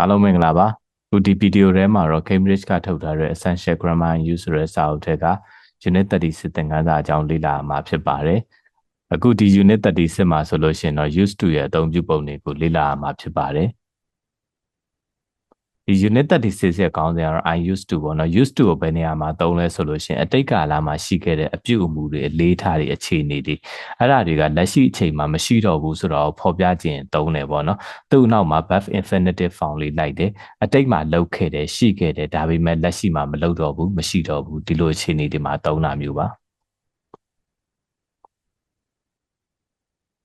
အားလုံးမင်္ဂလာပါအခုဒီဗီဒီယိုထဲမှာတော့ Cambridge ကထုတ်ထားတဲ့ Essential Grammar and Use ဆိုတဲ့စာအုပ်ထဲက Unit 36သင်ခန်းစာအကြောင်းလေ့လာမှာဖြစ်ပါတယ်အခုဒီ Unit 36မှာဆိုလို့ရှိရင်တော့ use to ရဲ့အသုံးပြုပုံတွေကိုလေ့လာမှာဖြစ်ပါတယ် ဒီ unit 36ရဲ့ခေါင်းစဉ်ကတော့ I used to ပေါ့နော် used to ကိုဘယ်နေရာမှာသုံးလဲဆိုလို့ရှိရင်အတိတ်ကာလမှာရှိခဲ့တဲ့အပြုအမူတွေအလေးထားတွေအခြေအနေတွေအဲ့ဒါတွေကလက်ရှိအချိန်မှာမရှိတော့ဘူးဆိုတော့ဖော်ပြခြင်းသုံးတယ်ပေါ့နော်သူ့နောက်မှာ verb infinitive form လေးလိုက်တယ်အတိတ်မှာလုပ်ခဲ့တယ်ရှိခဲ့တယ်ဒါပေမဲ့လက်ရှိမှာမလုပ်တော့ဘူးမရှိတော့ဘူးဒီလိုအခြေအနေတွေမှာသုံးတာမျိုးပါ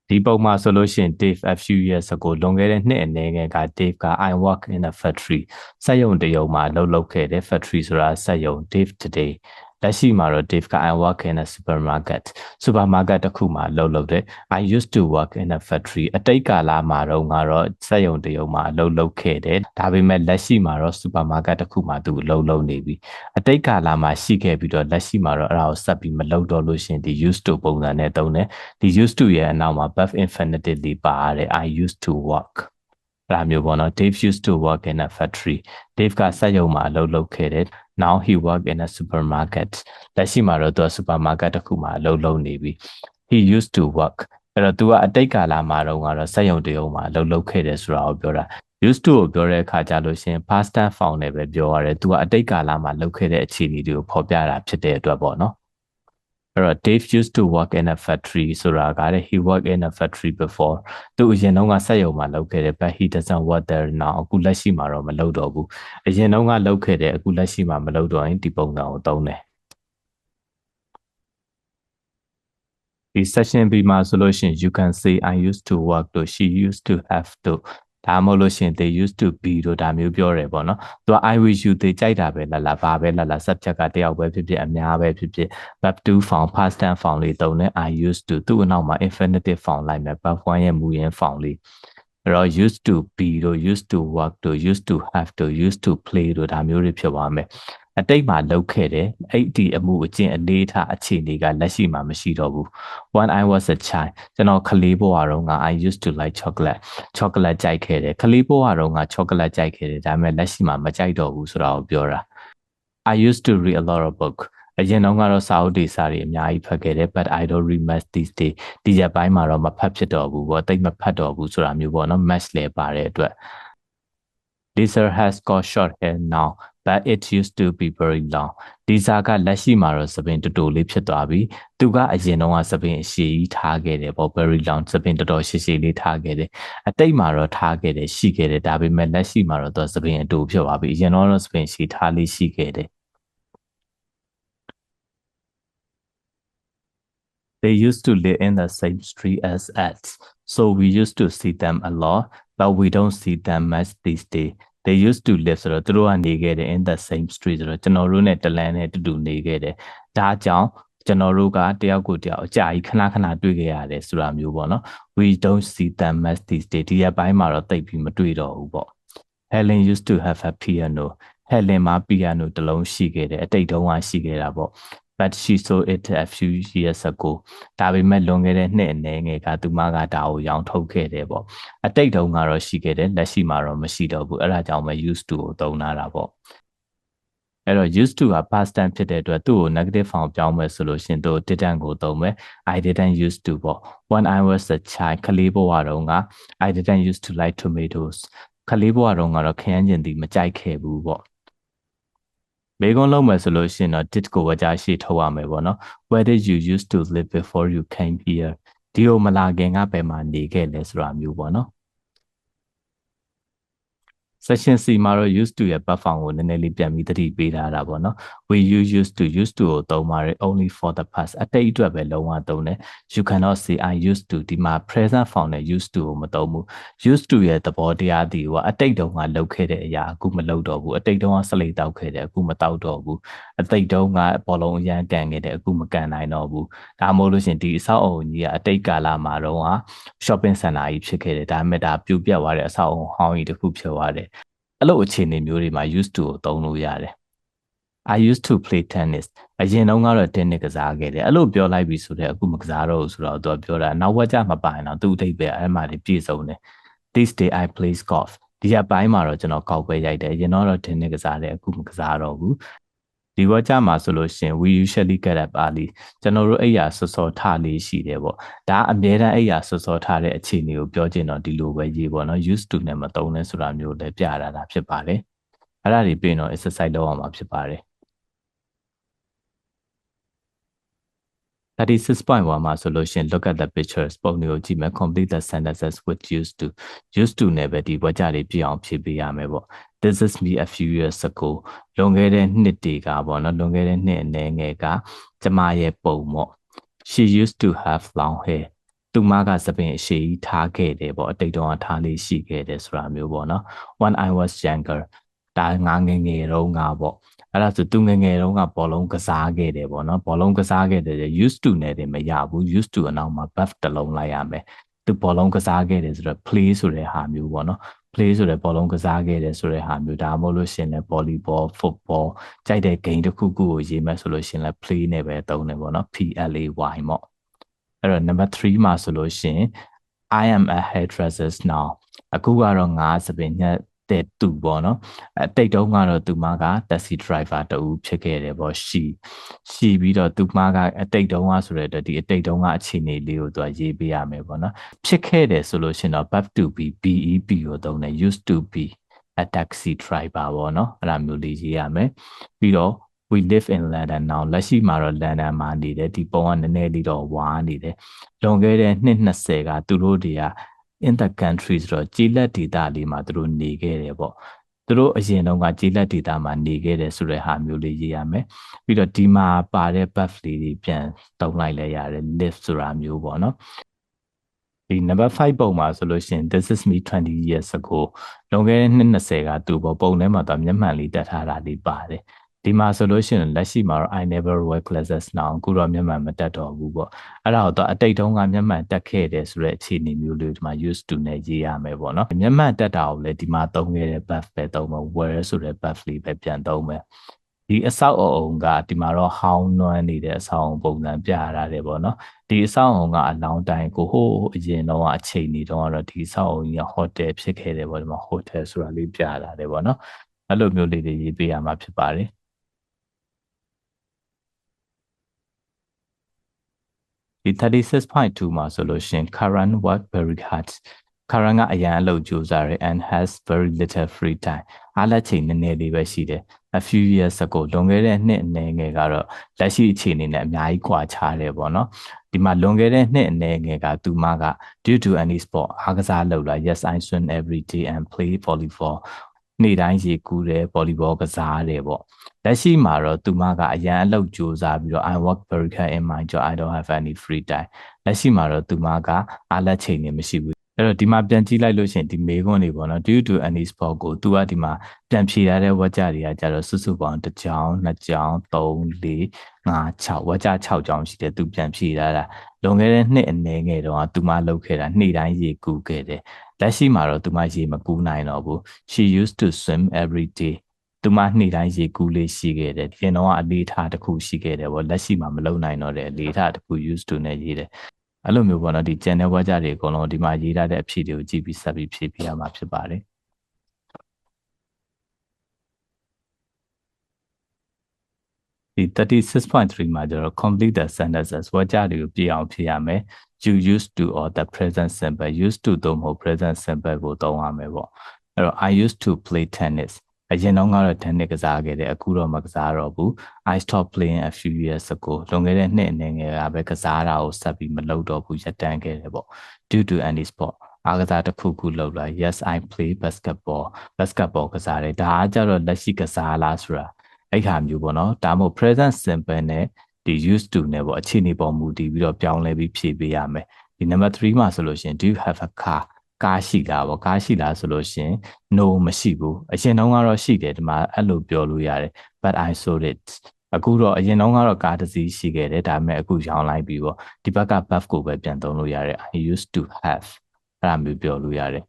ဒီပုံမှာဆိုလို့ရှိရင် Dave a few years ago လွန်ခဲ့တဲ့နှစ်အနည်းငယ်က Dave က I work in a factory စက်ရုံတရုံမှာလှုပ်လှုပ်ခဲ့တဲ့ factory ဆိုတာစက်ရုံ Dave today လက်ရှိမှာတော့ Dave က I work in a supermarket supermarket တစ်ခုမှာလုပ်လုပ်တယ် I used to work in a factory အတိတ်ကာလမှာတော့ငါတော့စက်ရုံတရုံမှာအလုပ်လုပ်ခဲ့တယ်ဒါပေမဲ့လက်ရှိမှာတော့ supermarket တစ်ခုမှာသူအလုပ်လုပ်နေပြီအတိတ်ကာလမှာရှိခဲ့ပြီးတော့လက်ရှိမှာတော့အဲ့ဒါကိုဆက်ပြီးမလုပ်တော့လို့ရှင်ဒီ used to ပုံစံနဲ့သုံးတယ်ဒီ used to ရဲ့အနောက်မှာ verb infinitive လေးပါရတယ် I used to work အဲ့ဒါမျိုးပေါ့နော် Dave used to work in a factory Dave ကစက်ရုံမှာအလုပ်လုပ်ခဲ့တယ် now he work in a supermarket လက်ရှိမှာတော့သူက supermarket တစ်ခုမှာအလုပ်လုပ်နေပြီ he used to work အဲ့တော့သူကအတိတ်ကာလမှာတော့ကတော့စက်ရုံတရုံမှာအလုပ်လုပ်ခဲ့တယ်ဆိုတာကိုပြောတာ used to ကိုပြောတဲ့အခါကျလို့ရှင် past tense form နဲ့ပဲပြောရတယ်သူကအတိတ်ကာလမှာလုပ်ခဲ့တဲ့အခြေအနေတွေကိုဖော်ပြတာဖြစ်တဲ့အတွက်ပေါ့နော် အဲ့တော့ Dave used to work in a factory ဆိုတာကလည်း he worked in a factory before သူအရင်တုန်းကစက်ရုံမှာလုပ်ခဲ့တယ် but he doesn't work there now အခုလက်ရှိမှာတော့မလုပ်တော့ဘူးအရင်တုန်းကလုပ်ခဲ့တယ်အခုလက်ရှိမှာမလုပ်တော့ရင်ဒီပုံစံကိုသုံးတယ်ဒီ session B မှာဆိုလို့ရှိရင် you can say I used to work လို့ she used to have to ဒါမှမဟုတ်လို့ရှင် they used to be တို့ဒါမျိုးပြောတယ်ပေါ့နော်သူက I wish you they ကြိုက်တာပဲလာလာဘာပဲလာလာ subject ကတယောက်ပဲဖြစ်ဖြစ်အများပဲဖြစ်ဖြစ် verb to form past tense form လေးတုံးတယ် I used to သူ့အနောက်မှာ infinitive form လိုက်မယ် verb 1ရဲ့မူရင်း form လေးအဲ့တော့ used to be တို့ used to work တို့ used to have တို့ used to play တို့ဒါမျိုးတွေဖြစ်သွားမယ် အတိတ်မှာလုပ်ခဲ့တယ်အဲ့ဒီအမှုအကျင့်အလေးထားအခြေအနေကလက်ရှိမှာမရှိတော့ဘူး when i was a child ကျွန်တော်ကလေးဘဝတုန်းက i used to like chocolate chocolate ကြိုက်ခဲ့တယ်ကလေးဘဝတုန်းက chocolate ကြိုက်ခဲ့တယ်ဒါပေမဲ့လက်ရှိမှာမကြိုက်တော့ဘူးဆိုတာကိုပြောတာ i used to read a lot of book အရင်တော့ကတော့စာအုပ်တွေစာတွေအများကြီးဖတ်ခဲ့တယ် but i don't read much these days ဒီရက်ပိုင်းမှာတော့မဖတ်ဖြစ်တော့ဘူးပေါ့တိတ်မဖတ်တော့ဘူးဆိုတာမျိုးပေါ့နော် match လဲပါတဲ့အတွက် Lisa has got short hair now but it used to be very long ဒီစာကလက်ရှိမှာတော့သပင်တော်တော်လေးဖြစ်သွားပြီသူကအရင်တော့သပင်အရှည်ကြီးထားခဲ့တယ်ပေါ့ very long သပင်တော်တော်ရှည်ရှည်လေးထားခဲ့တယ်အတိတ်မှာတော့ထားခဲ့တယ်ရှိခဲ့တယ်ဒါပေမဲ့လက်ရှိမှာတော့သူသပင်အတူဖြစ်သွားပြီအရင်တော့သပင်ရှည်ထားလေးရှိခဲ့တယ် They used to live in the same street as us, so we used to see them a lot, but we don't see them much these days. They used to live ဆိုတော့သူတို့ကနေခဲ့တယ် in the same street ဆိုတော့ကျွန်တော်တို့နဲ့တလန်နဲ့တူတူနေခဲ့တယ်ဒါကြောင့်ကျွန်တော်တို့ကတယောက်ကိုတယောက်အကြာကြီးခဏခဏတွေ့ခဲ့ရတယ်ဆိုတာမျိုးပေါ့နော် we don't see them much these days ဒီရက်ပိုင်းမှာတော့တိတ်ပြီးမတွေ့တော့ဘူးပေါ့ Helen used to have a piano Helen မှာ piano တစ်လုံးရှိခဲ့တယ်အတိတ်တုန်းကရှိခဲ့တာပေါ့ but she sold it a few years ago ဒါပေမဲ့လွန်ခဲ့တဲ့နှစ်အနည်းငယ်ကသူမကဒါကိုရောင်းထုတ်ခဲ့တယ်ပေါ့အတိတ်တုန်းကတော့ရှိခဲ့တယ်လက်ရှိမှာတော့မရှိတော့ဘူးအဲ့ဒါကြောင့်ပဲ used to ကိုသုံးလာတာပေါ့အဲ့တော့ used to က past tense ဖြစ်တဲ့အတွက်သူ့ကို negative form ပြောင်းမယ်ဆိုလို့ရှင်သူ didn't ကိုသုံးမယ် I didn't used to ပေါ့ when I was a child ကလေးဘဝတုန်းက I didn't used to like tomatoes ကလေးဘဝတုန်းကတော့ခရမ်းကျင်သည်မကြိုက်ခဲ့ဘူးပေါ့ မေကွန်းလုံးမယ်ဆိုလို့ရှိရင်တော့ did ကိုဝကြရှိထုတ်ရမယ်ပေါ့နော် where did you used to live before you came here ဒီကိုမလာခင်ကဘယ်မှာနေခဲ့လဲဆိုတာမျိုးပေါ့နော် section C မှာတော့ used to ရဲ့ platform ကိုနည်းနည်းလေးပြန်ပြီးသတိပေးထားတာပေါ့နော် we you used to used to ကိုသုံးပါတယ် only for the past အတိတ်အတွက်ပဲလုံးဝသုံးတယ် you cannot say i used to ဒီမှာ present form နဲ့ used to ကိုမသုံးဘူး used to ရဲ့သဘောတရားဒီကအတိတ်တုန်းကလုပ်ခဲ့တဲ့အရာအခုမလုပ်တော့ဘူးအတိတ်တုန်းကစလိတ်တောက်ခဲ့တယ်အခုမတောက်တော့ဘူးအတိတ်တုန်းကဘောလုံးအရန်ကန်ခဲ့တယ်အခုမကန်နိုင်တော့ဘူးဒါမှမဟုတ်လို့ရှင်ဒီအဆောက်အုံကြီးကအတိတ်ကာလမှာတော့ shopping center ကြီးဖြစ်ခဲ့တယ်ဒါပေမဲ့ဒါပြိုပြက်သွားတဲ့အဆောက်အုံဟောင်းကြီးတစ်ခုဖြစ်သွားတယ် အဲ့လိုအခြေအနေမျိုးတွေမှာ used to ကိုသုံးလို့ရတယ် I used to play tennis အရင်တုန်းကတော့ tennis ကစားခဲ့တယ်အဲ့လိုပြောလိုက်ပြီဆိုတော့အခုမကစားတော့ဘူးဆိုတော့သူကပြောတာနောက်ဝက်ကြမပိုင်တော့သူ့အထိပ်ပဲအဲ့မှာပြည့်စုံတယ် this day I play golf ဒီရက်ပိုင်းမှာတော့ကျွန်တော်ကောက်ပွဲရိုက်တယ်ရင်တော့ထင်းနေကစားတယ်အခုမကစားတော့ဘူး ဒီဝကြမှာဆိုလို့ရှင် we usually get up early ကျွန်တော်တို့အဲ့ရစောစောထလေးရှိတယ်ပေါ့ဒါအမြဲတမ်းအဲ့ရစောစောထတဲ့အခြေအနေကိုပြောချင်တော့ဒီလိုပဲရေးပေါ့နော် used to နဲ့မသုံးလဲဆိုတာမျိုးလည်းပြရတာဖြစ်ပါတယ်အဲ့ဒါတွေပြင်တော့ exercise လုပ်အောင်မှာဖြစ်ပါတယ် 36.1မှာဆိုလို့ရှင် look at the pictures ပုံတွေကိုကြည့်မယ် complete the sentences with used to used to နဲ့ပဲဒီဝကြတွေပြအောင်ဖြည့်ပေးရမယ်ပေါ့ this is me a few years ago လွန်ခဲ့တဲ့နှစ်တွေကပေါ့နော်လွန်ခဲ့တဲ့နှစ်အနည်းငယ်ကကျမရဲ့ပုံပေါ့ she used to have long hair သူမကသပင်အရှိကြီးထားခဲ့တယ်ပေါ့အတိတ်တုန်းကထားလေးရှိခဲ့တယ်ဆိုတာမျိုးပေါ့နော် when i was younger ဒါငါငယ်ငယ်တုန်းကပေါ့အဲ့ဒါဆိုသူငယ်ငယ်တုန်းကဘောလုံးကစားခဲ့တယ်ပေါ့နော်ဘောလုံးကစားခဲ့တယ် used to နဲ့တင်မရဘူး used to အနောက်မှာ buff တစ်လုံးလိုက်ရမယ်သူဘောလုံးကစားခဲ့တယ်ဆိုတော့ play ဆိုတဲ့ဟာမျိုးပေါ့နော် play ဆိုတဲ့ဘောလုံးကစားခဲ့တယ်ဆိုတဲ့ဟာမျိုးဒါမှမဟုတ်လို့ရှင်လည်း volleyball football ကြိုက်တဲ့ game တစ်ခုခုကိုရေးမယ်ဆိုလို့ရှင်လည်း play နဲ့ပဲသုံးတယ်ပေါ့နော် P L A Y ပေါ့အဲ့တော့ number 3မှာဆိုလို့ရှင် I am a hairdresser now အခုကတော့ငါစပင်ညက် တဲ့သူပေါ့နော်အတိတ်တုန်းကတော့သူမက taxi driver တူဖြစ်ခဲ့တယ်ပေါ့ရှီရှီပြီးတော့သူမကအတိတ်တုန်းကဆိုတဲ့ဒီအတိတ်တုန်းကအခြေအနေလေးကိုသူကရေးပေးရမယ်ပေါ့နော်ဖြစ်ခဲ့တယ်ဆိုလို့ရှင်တော့ verb to be BEP ကိုသုံးတယ် used to be a taxi driver ပေါ့နော်အဲ့ဒါမျိုးလေးရေးရမယ်ပြီးတော့ we live in London now လက်ရှိမှာတော့ London မှာနေတယ်ဒီပုံကနည်းနည်းလေးတော့ဝါနေတယ်လွန်ခဲ့တဲ့နှစ်20ကသူတို့တွေက in the country ဆိုတော့ကြေးလက်ဒေတာလေးမှာသူတို့နေခဲ့တယ်ပေါ့သူတို့အရင်တုန်းကကြေးလက်ဒေတာမှာနေခဲ့တယ်ဆိုတဲ့ဟာမျိုးလေးရေးရမယ်ပြီးတော့ဒီမှာပါတဲ့ buff လေးတွေပြန်တုံးလိုက်လဲရတယ် live ဆိုတာမျိုးပေါ့နော်ဒီ number 5ပုံမှာဆိုလို့ရှိရင် this is me 20 years ago လွန်ခဲ့တဲ့နှစ်20ကသူပေါ့ပုံထဲမှာတော့မျက်မှန်လေးတက်ထားတာလေးပါတယ် ဒီမှာဆိုလို့ရှိရင်လက်ရှိမှာတော့ I never wear glasses now အခုတော့မျက်မှန်မတက်တော့ဘူးပေါ့အဲ့ဒါတော့အတိတ်တုန်းကမျက်မှန်တက်ခဲ့တယ်ဆိုတဲ့အခြေအနေမျိုးလေးဒီမှာ used to နဲ့ရေးရမယ်ပေါ့နော်မျက်မှန်တက်တာကိုလည်းဒီမှာသုံးခဲ့တဲ့ buff ပဲသုံးမယ် wear ဆိုတဲ့ buff လေးပဲပြန်သုံးမယ်ဒီအဆောက်အအုံကဒီမှာတော့ဟောင်းနွမ်းနေတဲ့အဆောက်အုံပုံစံပြရတာတယ်ပေါ့နော်ဒီအဆောက်အအုံကအလောင်းတိုင်းကိုဟိုးအရင်တော့အချိန်နေတော့ကတော့ဒီအဆောက်အုံကြီးကဟိုတယ်ဖြစ်ခဲ့တယ်ပေါ့ဒီမှာဟိုတယ်ဆိုတာလေးပြရတာတယ်ပေါ့နော်အဲ့လိုမျိုးလေးတွေရေးပေးရမှာဖြစ်ပါတယ် ဒီ36.2မှာဆိုလို့ရှင် current work very hard current ကအရန်အလုပ်ကြိုးစားတယ် and has very little free time အားလက်ချိန်နည်းနည်းလေးပဲရှိတယ် a few years ago လွန်ခဲ့တဲ့နှစ်အနည်းငယ်ကတော့လက်ရှိအခြေအနေနဲ့အများကြီးကွာခြားတယ်ပေါ့နော်ဒီမှာလွန်ခဲ့တဲ့နှစ်အနည်းငယ်ကသူမက due to any sport အားကစားလုပ်လာ yes i swim every day and play volleyball နေ့တိုင်းရေကူးတယ်ဗော်လီဘောကစားတယ်ပေါ့လက်ရှိမှာတော့သူမကအရန်အလုပ်ကြိုးစားပြီးတော့ I work very hard in my job I don't have any free time လက်ရှိမှာတော့သူမကအားလက်ချိန်နေမရှိဘူး အဲ့တော့ဒီမှာပြန်ကြည့်လိုက်လို့ရှိရင်ဒီမေခွန်းတွေပေါ့နော် due to any sport ကိုသူကဒီမှာပြန်ဖြေရတဲ့ဝါကြတွေကကြတော့စုစုပေါင်းတစ်ကြောင်းနှစ်ကြောင်းသုံးလေးငါး6ဝါကြ6ကြောင်းရှိတယ်သူပြန်ဖြေရတာလွန်ခဲ့တဲ့နှစ်အနည်းငယ်တော့သူမလုပ်ခဲ့တာနေ့တိုင်းရေကူးခဲ့တယ်လက်ရှိမှာတော့သူမရေမကူးနိုင်တော့ဘူး she used to swim every day သူမနေ့တိုင်းရေကူးလေးရှိခဲ့တယ်ဒီတော့အလေးထားတစ်ခုရှိခဲ့တယ်ဗောလက်ရှိမှာမလုံနိုင်တော့တဲ့အလေးထားတစ်ခု used to နဲ့ရေးတယ် အဲ့လိုမျိုးပေါ့နော်ဒီ channel ဝါကြတွေအကုန်လုံးဒီမှာရေးထားတဲ့အဖြစ်တွေကိုကြည့်ပြီးဆက်ပြီးဖြည့်ပြရမှာဖြစ်ပါတယ်ဒီ36.3မှာကျတော့ complete the sentences ဝါကြတွေကိုပြည့်အောင်ဖြည့်ရမယ် you used to or the present simple used to သို့မဟုတ် present simple ကိုသုံးရမယ်ပေါ့အဲ့တော့ I used to play tennis အရင်တော့ကတော့ tennis ကစားခဲ့တယ်အခုတော့မကစားတော့ဘူး I stopped playing a few years ago လွန်ခဲ့တဲ့နှစ်အနေငယ်ကပဲကစားတာကိုဆက်ပြီးမလုပ်တော့ဘူးရပ်တန့်ခဲ့တယ်ပေါ့ due to any sport အားကစားတစ်ခုခုလုပ်လာ yes I play basketball basketball ကစားတယ်ဒါကကြတော့လက်ရှိကစားလားဆိုတာအဲ့ခါမျိုးပေါ့နော်ဒါမှမဟုတ် present simple နဲ့ဒီ used to နဲ့ပေါ့အခြေအနေပေါ်မူတည်ပြီးတော့ပြောင်းလဲပြီးဖြည့်ပေးရမယ်ဒီ number 3မှာဆိုလို့ရှိရင် do you have a car ကားရှိလားပေါ့ကားရှိလားဆိုလို့ရှင် no မရှိဘူးအရင်တုန်းကတော့ရှိတယ်ဒီမှာအဲ့လိုပြောလို့ရတယ် but i sold it အခုတော့အရင်တုန်းကတော့ကားတစ်စီးရှိခဲ့တယ်ဒါပေမဲ့အခုရောင်းလိုက်ပြီပေါ့ဒီဘက်က buff ကိုပဲပြန်သုံးလို့ရတယ် i used to have အဲ့ဒါမျိုးပြောလို့ရတယ်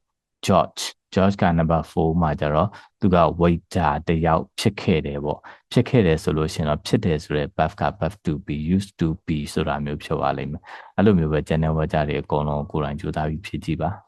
George George က number 4မှာကျတော့သူက waiter တယောက်ဖြစ်ခဲ့တယ်ပေါ့ဖြစ်ခဲ့တယ်ဆိုလို့ရှင်တော့ဖြစ်တယ်ဆိုတဲ့ buff က buff to be used to be ဆိုတာမျိုးဖြစ်သွားလိမ့်မယ်အဲ့လိုမျိုးပဲ channel ဝကြတွေအကုန်လုံးကိုယ်တိုင်ကြိုးစားပြီးဖြည့်ကြည့်ပါ